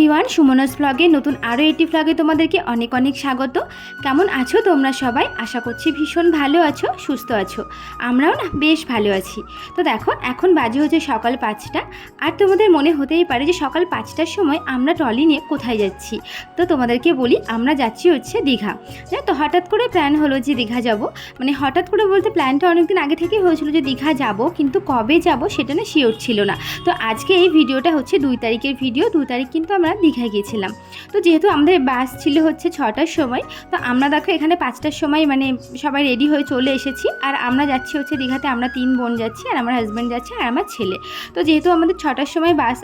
Everyone Sumana's ব্লগে নতুন আরও একটি ব্লগে তোমাদেরকে অনেক অনেক স্বাগত। কেমন আছো তোমরা সবাই? আশা করছি ভীষণ ভালো আছো, সুস্থ আছো। আমরাও না বেশ ভালো আছি। তো দেখো, এখন বাজে হচ্ছে সকাল পাঁচটা। আর তোমাদের মনে হতেই পারে যে সকাল পাঁচটার সময় আমরা ট্রলি নিয়ে কোথায় যাচ্ছি। তো তোমাদেরকে বলি, আমরা যাচ্ছি হচ্ছে দীঘা। জানো তো হঠাৎ করে প্ল্যান হলো যে দীঘা যাব। মানে হঠাৎ করে বলতে প্ল্যানটা অনেকদিন আগে থেকেই হয়েছিল যে দীঘা যাব, কিন্তু কবে যাব সেটা না শিওর ছিল না। তো আজকে এই ভিডিওটা হচ্ছে দুই তারিখের ভিডিও দুই তারিখ কিন্তু আমরা দীঘায় গিয়েছিলাম। তো যেহেতু আমাদের বাস ছিল হচ্ছে ছটার সময়, তো আমরা দেখো এখানে পাঁচটার সময় মানে সবাই রেডি হয়ে চলে এসেছি। আর আমরা যাচ্ছি হচ্ছে দীঘাতে, আমরা তিন বোন যাচ্ছি, আর আমার হাজব্যান্ড যাচ্ছে, আর আমার ছেলে। তো যেহেতু আমাদের ছটার সময় বাস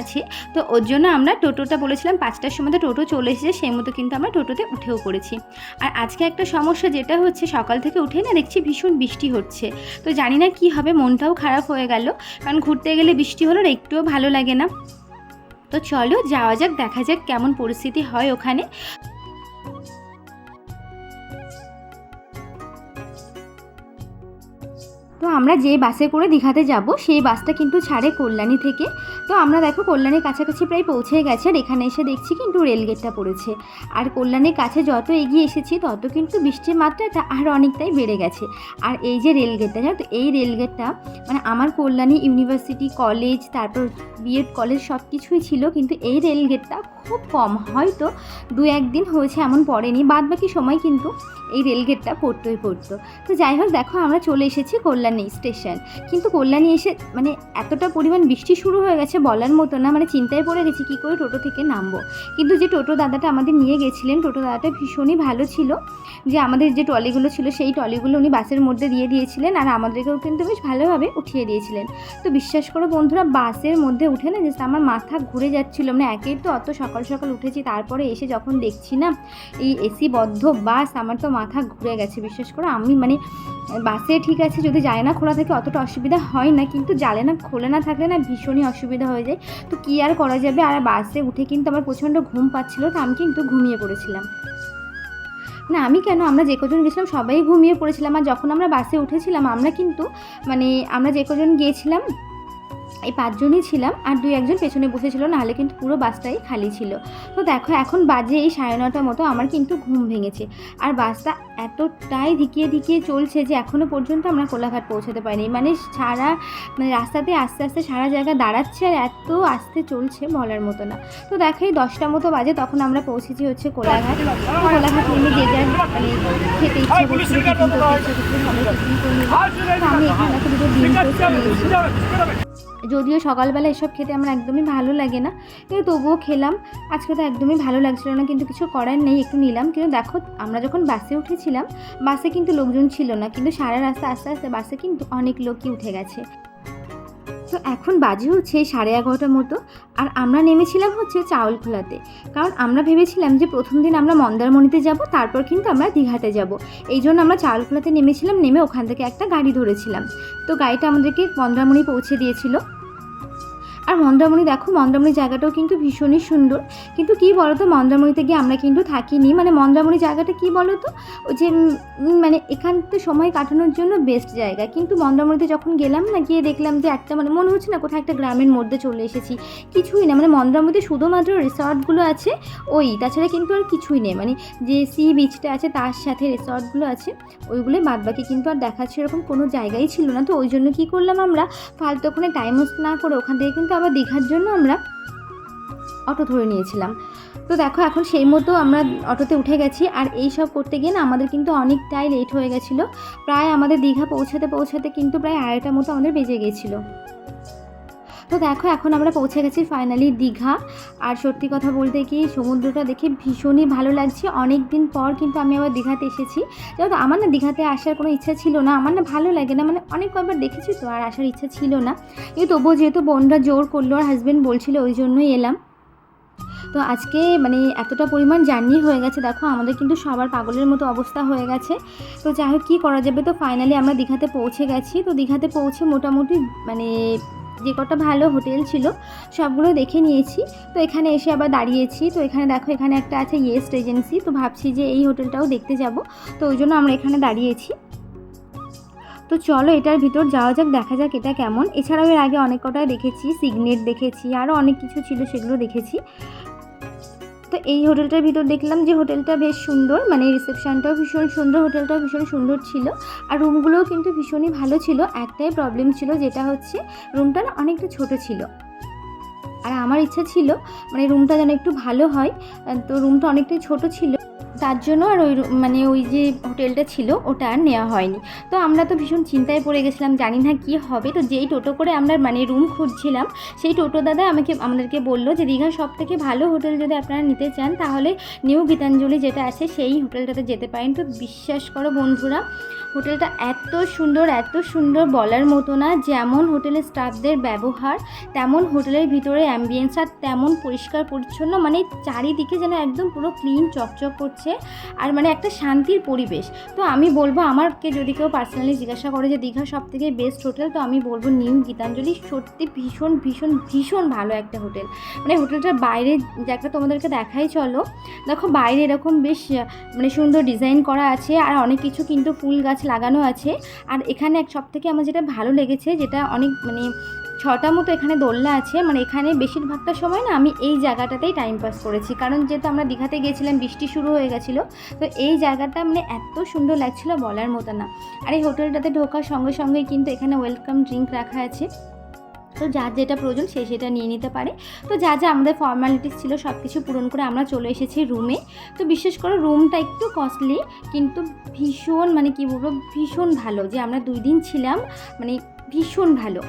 আছে, তো ওর জন্য আমরা টোটোটা বলেছিলাম, পাঁচটার সময় তো টোটো চলে এসেছে, সেই মতো কিন্তু আমরা টোটোতে উঠেও পড়েছি। আর আজকে একটা সমস্যা যেটা হচ্ছে, সকাল থেকে উঠে না দেখছি ভীষণ বৃষ্টি হচ্ছে। তো জানি না কি হবে, মনটাও খারাপ হয়ে গেল। কারণ ঘুরতে গেলে বৃষ্টি হলো একটুও ভালো লাগে না। তো চলো যাওয়া যাক, দেখা যাক কেমন পরিস্থিতি হয় ওখানে। তো আমরা যে বাসে করে দীঘাতে যাব, সেই বাসটা কিন্তু ছাড়ে কল্যাণী থেকে। তো আমরা দেখো কল্যাণীর কাছাকাছি প্রায় পৌঁছে গেছে, আর এখানে এসে দেখছি কিন্তু রেলগেটটা পড়েছে। আর কল্যাণীর কাছে যত এগিয়ে এসেছি, তত কিন্তু বৃষ্টির মাত্রাটা আর অনেকটাই বেড়ে গেছে। আর এই যে রেলগেটটা, জানো তো, এই রেলগেটটা মানে আমার কল্যাণী ইউনিভার্সিটি, কলেজ, তারপর বিএড কলেজ সব কিছুই ছিল, কিন্তু এই রেলগেটটা খুব কম। হয়তো দু একদিন হয়েছে, এমন পড়েনি। বাদ বাকি সময় কিন্তু এই রেলগেটটা পড়তোই পড়তো। তো যাই হোক, দেখো আমরা চলে এসেছি কল্যাণী স্টেশন। কিন্তু কল্যাণী এসে মানে এতটা পরিমাণ বৃষ্টি শুরু হয়ে গেছে বলার মতো না মানে চিন্তায় পড়ে গেছি কী করে টোটো থেকে নামবো। কিন্তু যে টোটো দাদাটা আমাদের নিয়ে গেছিলেন, টোটো দাদাটা ভীষণই ভালো ছিল। যে আমাদের যে ট্রলিগুলো ছিল, সেই ট্রলিগুলো উনি বাসের মধ্যে দিয়ে দিয়েছিলেন, আর আমাদেরকেও কিন্তু বেশ ভালোভাবে উঠিয়ে দিয়েছিলেন। তো বিশ্বাস করো বন্ধুরা, বাসের মধ্যে উঠে না যে আমার মাথা ঘুরে যাচ্ছিল। মানে একেই তো অত সকাল সকাল উঠেছি, তারপরে এসে যখন দেখছি না, এই এসি বদ্ধ বাস, আমার তো মাথা ঘুরে গেছে। বিশ্বাস করো, আমি মানে বাসে ঠিক আছে, যদি জায়না খোলা থাকে অতটা অসুবিধা হয় না, কিন্তু জালেনা খোলে না থাকলে না ভীষণই অসুবিধা হয়ে যায়। তো কী আর করা যাবে? আর বাসে উঠে কিন্তু আমার প্রচণ্ড ঘুম পাচ্ছিল, তো আমি কিন্তু ঘুমিয়ে পড়েছিলাম। না, আমি কেন? আমরা যে কজন গেছিলাম, সবাই ঘুমিয়ে পড়েছিলাম। আর যখন আমরা বাসে উঠেছিলাম, আমরা কিন্তু মানে আমরা যে কজন গিয়েছিলাম এই পাঁচজনই ছিলাম আর দুই একজন পেছনে বসেছিল, নাহলে কিন্তু পুরো বাসটাই খালি ছিল। তো দেখো, এখন বাজে এই সাড়ে নটার মতো, আমার কিন্তু ঘুম ভেঙেছে। আর বাসটা এতটাই ধিকিয়ে ধিকিয়ে চলছে যে এখনও পর্যন্ত আমরা কোলাঘাট পৌঁছাতে পারিনি। মানে সারা মানে রাস্তাতে আস্তে আস্তে সারা জায়গা দাঁড়াচ্ছে আর এত আস্তে চলছে বলার মতো না। তো দেখো, এই দশটা মতো বাজে, তখন আমরা পৌঁছেছি হচ্ছে কোলাঘাট। কোলাঘাট নেমে যে যার মানে খেতে ইচ্ছে আমি এখানে দুটো যদিও সকালবেলা এসব খেতে আমার একদমই ভালো লাগে না, কিন্তু তবুও খেলাম। আজকে তো একদমই ভালো লাগছিল না, কিন্তু কিছু করার নেই, একটু নিলাম। কিন্তু দেখো, আমরা যখন বাসে উঠেছিলাম, বাসে কিন্তু লোকজন ছিল না, কিন্তু সারা রাস্তা আস্তে আস্তে বাসে কিন্তু অনেক লোকই উঠে গেছে। তো এখন বাজে হচ্ছে সাড়ে এগারোটার মতো, আর আমরা নেমেছিলাম হচ্ছে চাউল খোলাতে কারণ আমরা ভেবেছিলাম যে প্রথম দিন আমরা মন্দারমণিতে যাব, তারপর কিন্তু আমরা দীঘাতে যাব। এই জন্য আমরা চাউল খোলাতে নেমেছিলাম, নেমে ওখান থেকে একটা গাড়ি ধরেছিলাম। তো গাড়িটা আমাদেরকে মন্দারমণি পৌঁছে দিয়েছিল। আর মন্দারমণি, দেখো মন্দারমণি জায়গাটাও কিন্তু ভীষণই সুন্দর। কিন্তু কী বলতো, মন্দারমণিতে গিয়ে আমরা কিন্তু থাকিনি। মানে মন্দারমণি জায়গাটা কী বলতো? ওই যে মানে এখানতে সময় কাটানোর জন্য বেস্ট জায়গা। কিন্তু মন্দারমণিতে যখন গেলাম না, গিয়ে দেখলাম যে একটা মানে মনে হচ্ছে না কোথাও একটা গ্রামের মধ্যে চলে এসেছি। কিছুই না মানে মন্দারমণিতে শুধুমাত্র রিসর্টগুলো আছে, ওই, তাছাড়া কিন্তু আর কিছুই নেই। মানে যে সি বিচটা আছে, তার সাথে রিসর্টগুলো আছে ওইগুলোই বাদ বাকি কিন্তু আর দেখাচ্ছে এরকম কোনো জায়গাই ছিল না। তো ওই জন্য কী করলাম আমরা, ফালতু ওখানে টাইম ওয়েস্ট না করে ওখান থেকে কিন্তু আবার দীঘার জন্য আমরা অটো ধরে নিয়েছিলাম। তো দেখো, এখন সেই মতো আমরা অটোতে উঠে গেছি আর এই সব করতে গিয়ে না আমাদের কিন্তু অনেকটাই লেট হয়ে গেছিল। প্রায় আমাদের দীঘা পৌঁছাতে পৌঁছাতে কিন্তু প্রায় আড়াইটার মতো আমাদের বেজে গিয়েছিল। তো দেখো, এখন আমরা পৌঁছে গেছি ফাইনালি দীঘা। আর সত্যি কথা বলতে কি, সমুদ্রটা দেখে ভীষণই ভালো লাগছে। অনেক দিন পর কিন্তু আমি আবার দীঘাতে এসেছি। যেহেতু আমার না দীঘাতে আসার কোনো ইচ্ছা ছিল না। আমার না ভালো লাগে না মানে অনেক কয়েকবার দেখেছি তো, আর আসার ইচ্ছা ছিল না। কিন্তু তবুও যেহেতু বোনরা জোর করল, আর হাজব্যান্ড বলছিল ওই জন্যই এলাম। তো আজকে মানে এতটা পরিমাণ জার্নি হয়ে গেছে, দেখো, আমাদের কিন্তু সবার পাগলের মতো অবস্থা হয়ে গেছে। তো যাই হোক, কী করা যাবে? তো ফাইনালি আমরা দীঘাতে পৌঁছে গেছি। তো দীঘাতে পৌঁছে মোটামুটি মানে যে কটা ভালো হোটেল ছিল, সবগুলো দেখে নিয়েছি। তো এখানে এসে আবার দাঁড়িয়েছি। তো এখানে দেখো, এখানে একটা আছে ইয়েস্ট এজেন্সি। তো ভাবছি যে এই হোটেলটাও দেখতে যাব। তো ওই জন্য আমরা এখানে দাঁড়িয়েছি। তো চলো এটার ভিতর যাওয়া যাক, দেখা যাক এটা কেমন। এছাড়াও এর আগে অনেক কটাই দেখেছি, সিগনেট দেখেছি আরও অনেক কিছু ছিল সেগুলো দেখেছি। তো এই হোটেলটার ভিতর দেখলাম যে হোটেলটা বেশ সুন্দর মানে রিসেপশানটাও ভীষণ সুন্দর, হোটেলটাও ভীষণ সুন্দর ছিল। আর রুমগুলোও কিন্তু ভীষণই ভালো ছিল। একটাই প্রবলেম ছিল যেটা হচ্ছে রুমটা না অনেকটা ছোট ছিল। আর আমার ইচ্ছা ছিল মানে রুমটা যেন একটু ভালো হয়। তো রুমটা অনেকটাই ছোট ছিল। তার জন্য আর ওই মানে ওই যে হোটেলটা ছিল, ওটা আর নেওয়া হয়নি। তো আমরা তো ভীষণ চিন্তায় পড়ে গেছিলাম, জানি না কি হবে। তো যেই টোটো করে আমরা মানে রুম খুঁজছিলাম, সেই টোটো দাদা আমাকে, আমাদেরকে বলল যে দীঘার সব থেকে ভালো হোটেল যদি আপনারা নিতে চান, তাহলে নিউ গীতাঞ্জলি যেটা আছে, সেই হোটেলটাতে যেতে পারেন। তো বিশ্বাস করো বন্ধুরা, হোটেলটা এত সুন্দর এত সুন্দর বলার মতো না, যেমন হোটেলের স্টাফদের ব্যবহার, তেমন হোটেলের ভিতরে অ্যাম্বিয়েন্স আর তেমন পরিষ্কার পরিচ্ছন্ন মানে চারিদিকে যেন একদম পুরো ক্লিন চকচক করছে। আর মানে একটা শান্তির পরিবেশ। তো আমি বলব আমাকে যদি কেউ পার্সোনালি জিজ্ঞাসা করে যে দীঘা সব থেকে বেস্ট হোটেল তো আমি বলব নিউ গীতাঞ্জলি। সত্যি ভীষণ ভীষণ ভীষণ ভালো একটা হোটেল মানে হোটেলটার বাইরে জায়গাটা তোমাদেরকে দেখাই, চলো। দেখো বাইরে এরকম বেশ মানে সুন্দর ডিজাইন করা আছে আর অনেক কিছু কিন্তু ফুল গাছ লাগানো আছে। আর এখানে এক সব থেকে আমার যেটা ভালো লেগেছে, যেটা অনেক মানে ছটা মতো এখানে দোলনা আছে। মানে এখানে বেশিরভাগটা সময় না আমি এই জায়গাটাতেই টাইম পাস করেছি। কারণ যেহেতু আমরা দীঘাতে গিয়েছিলাম, বৃষ্টি শুরু হয়ে গেছিল, তো এই জায়গাটা মানে এত সুন্দর লাগছিল বলার মতো না। আর এই হোটেলটাতে ঢোকার সঙ্গে সঙ্গেই কিন্তু এখানে ওয়েলকাম ড্রিঙ্ক রাখা আছে। তো যার যেটা প্রয়োজন সে সেটা নিয়ে নিতে পারে। তো যা যা আমাদের ফর্মালিটিস ছিল সব কিছু পূরণ করে আমরা চলে এসেছি রুমে তো বিশেষ করে রুমটা একটু কস্টলি কিন্তু ভীষণ মানে কি বলব, ভীষণ ভালো যে আমরা দুই দিন ছিলাম। মানে ভীষণ ভালো।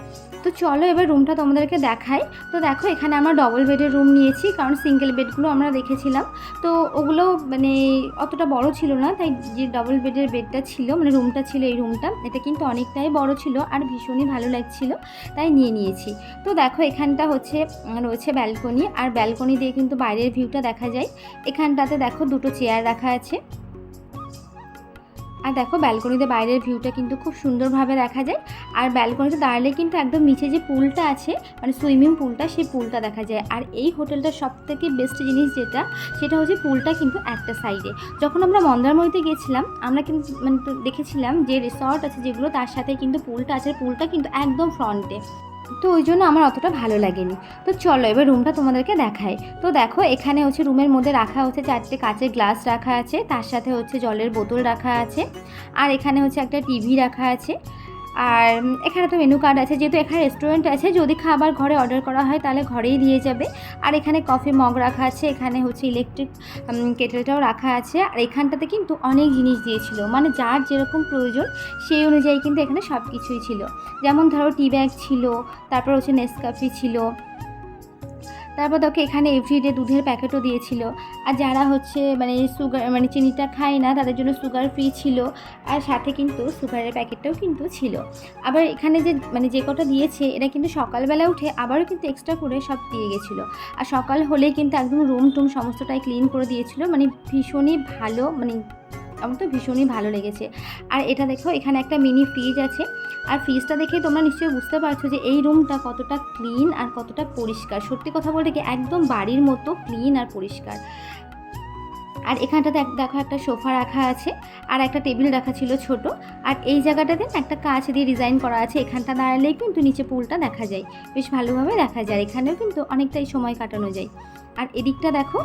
তো চলো এবার রুমটা তোমাদেরকে দেখাই। তো দেখো, এখানে আমরা ডবল বেডের রুম নিয়েছি, কারণ সিঙ্গেল বেডগুলো আমরা দেখেছিলাম তো ওগুলো মানে অতটা বড় ছিল না, তাই যে ডবল বেডের বেডটা ছিল মানে রুমটা ছিল এই রুমটা এটা কিন্তু অনেকটাই বড় ছিল আর ভীষণই ভালো লাগছিল, তাই নিয়ে নিয়েছি। তো দেখো, এখানটা হচ্ছে, রয়েছে ব্যালকনি আর ব্যালকনি দিয়ে কিন্তু বাইরের ভিউটা দেখা যায়। এখানটাতে দেখো দুটো চেয়ার রাখা আছে। আর দেখো ব্যালকনিতে বাইরের ভিউটা কিন্তু খুব সুন্দরভাবে দেখা যায়। আর ব্যালকনিতে দাঁড়ালে কিন্তু একদম নিচে যে পুলটা আছে মানে সুইমিং পুলটা, সেই পুলটা দেখা যায়। আর এই হোটেলটার সব থেকে বেস্ট জিনিস যেটা, সেটা হচ্ছে পুলটা কিন্তু একটা সাইডে যখন আমরা মন্দারমণিতে গেছিলাম, আমরা কিন্তু মানে দেখেছিলাম যে রিসর্ট আছে যেগুলো, তার সাথে কিন্তু পুলটা আছে পুলটা কিন্তু একদম ফ্রন্টে তো ওই জন্য আমার অতটা ভালো লাগেনি। তো চলো এবার রুমটা তোমাদেরকে দেখাই। তো দেখো, এখানে হচ্ছে রুমের মধ্যে রাখা হচ্ছে চারটে কাঁচের গ্লাস রাখা আছে, তার সাথে হচ্ছে জলের বোতল রাখা আছে, আর এখানে হচ্ছে একটা টিভি রাখা আছে। আর এখানে তো মেনু কার্ড আছে, যেহেতু এখানে রেস্টুরেন্ট আছে, যদি খাবার ঘরে অর্ডার করা হয় তাহলে ঘরেই দিয়ে যাবে। আর এখানে কফি মগ রাখা আছে, এখানে হচ্ছে ইলেকট্রিক কেটেলটাও রাখা আছে। আর এখানটাতে কিন্তু অনেক জিনিস দিয়েছিল মানে যার যেরকম প্রয়োজন সেই অনুযায়ী কিন্তু এখানে সব কিছুই ছিল। যেমন ধরো টি ব্যাগ ছিল, তারপর হচ্ছে নেসকাফি ছিল তারপর দেখো এখানে এভরিডে দুধের প্যাকেটও দিয়েছিল। আর যারা হচ্ছে মানে সুগার মানে চিনিটা খায় না, তাদের জন্য সুগার ফ্রি ছিল। আর সাথে কিন্তু সুগারের প্যাকেটটাও কিন্তু ছিল। আবার এখানে যে মানে যে কটা দিয়েছে এটা কিন্তু সকালবেলা উঠে আবারও কিন্তু এক্সট্রা করে সব দিয়ে গেছিল। আর সকাল হলেই কিন্তু একদম রুম টুম সমস্তটাই ক্লিন করে দিয়েছিল। মানে ভীষণই ভালো মানে আমার তো ভীষণই ভালো লেগেছে। আর এটা দেখো, এখানে একটা মিনি ফ্রিজ আছে। আর ফ্রিজটা দেখে তোমরা নিশ্চয়ই বুঝতে পারছ যে এই রুমটা কতটা ক্লিন আর কতটা পরিষ্কার। সত্যি কথা বলতে কি একদম বাড়ির মতো ক্লিন আর পরিষ্কার। আর এখানটাতে এক- দেখো একটা সোফা রাখা আছে আর একটা টেবিল রাখা ছিল ছোট। আর এই জায়গাটাতে একটা কাঁচ দিয়ে ডিজাইন করা আছে। এখানটা দাঁড়ালেই কিন্তু নিচে পুলটা দেখা যায়। বেশ ভালোভাবে দেখা যায়। এখানেও কিন্তু অনেকটাই সময় কাটানো যায়। আর এদিকটা দেখো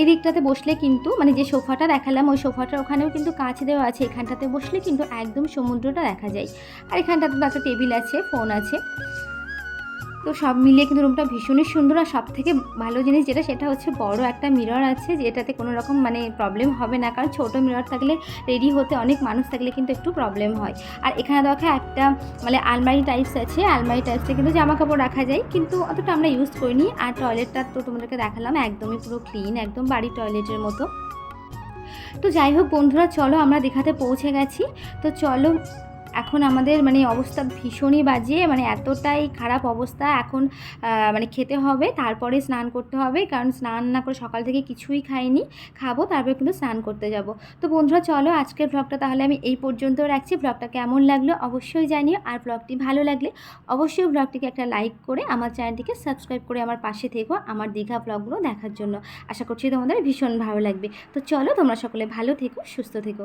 এই দিকটাতে বসলে কিন্তু মানে যে সোফাটা দেখালাম, ওই সোফাটার ওখানেও কিন্তু কাঁচ দেওয়া আছে। এখানটাতে বসলে কিন্তু একদম সমুদ্রটা দেখা যায়। আর এখানটাতে তো একটা টেবিল আছে, ফোন আছে। তো সব মিলিয়ে কিন্তু রুমটা ভীষণই সুন্দর আর সব থেকে ভালো জিনিস যেটা, সেটা হচ্ছে বড় একটা মিরর আছে, যেটাতে কোনো রকম মানে প্রবলেম হবে না। কারণ ছোটো মিরর থাকলে রেডি হতে অনেক মানুষ থাকলে কিন্তু একটু প্রবলেম হয়। আর এখানে দেখো একটা মানে আলমারি টাইপস আছে, আলমারি টাইপসে কিন্তু জামা কাপড় রাখা যায়, কিন্তু অতটা আমরা ইউজ করিনি। আর টয়লেটটা তো তোমাদেরকে দেখালাম, একদমই পুরো ক্লিন একদম বাড়ির টয়লেটের মতো। তো যাই হোক বন্ধুরা, চলো আমরা দীঘাতে পৌঁছে গেছি। তো চলো এখন আমাদের মানে অবস্থা ভীষণই বাজে মানে এতটাই খারাপ অবস্থা। এখন মানে খেতে হবে, তারপরে স্নান করতে হবে, কারণ স্নান না করে সকাল থেকে কিছুই খাইনি। খাব, তারপরে কিন্তু স্নান করতে যাব। তো বন্ধুরা, চলো আজকের ব্লগটা তাহলে আমি এই পর্যন্ত রাখছি। ব্লগটা কেমন লাগল অবশ্যই জানিও, আর ব্লগটি ভালো লাগলে অবশ্যই ব্লগটিকে একটা লাইক করে আমার চ্যানেলটিকে সাবস্ক্রাইব করে আমার পাশে থেকো আমার দীঘা ব্লগগুলো দেখার জন্য। আশা করছি তোমাদের ভীষণ ভালো লাগবে। তো চলো, তোমরা সকলে ভালো থেকো, সুস্থ থেকো।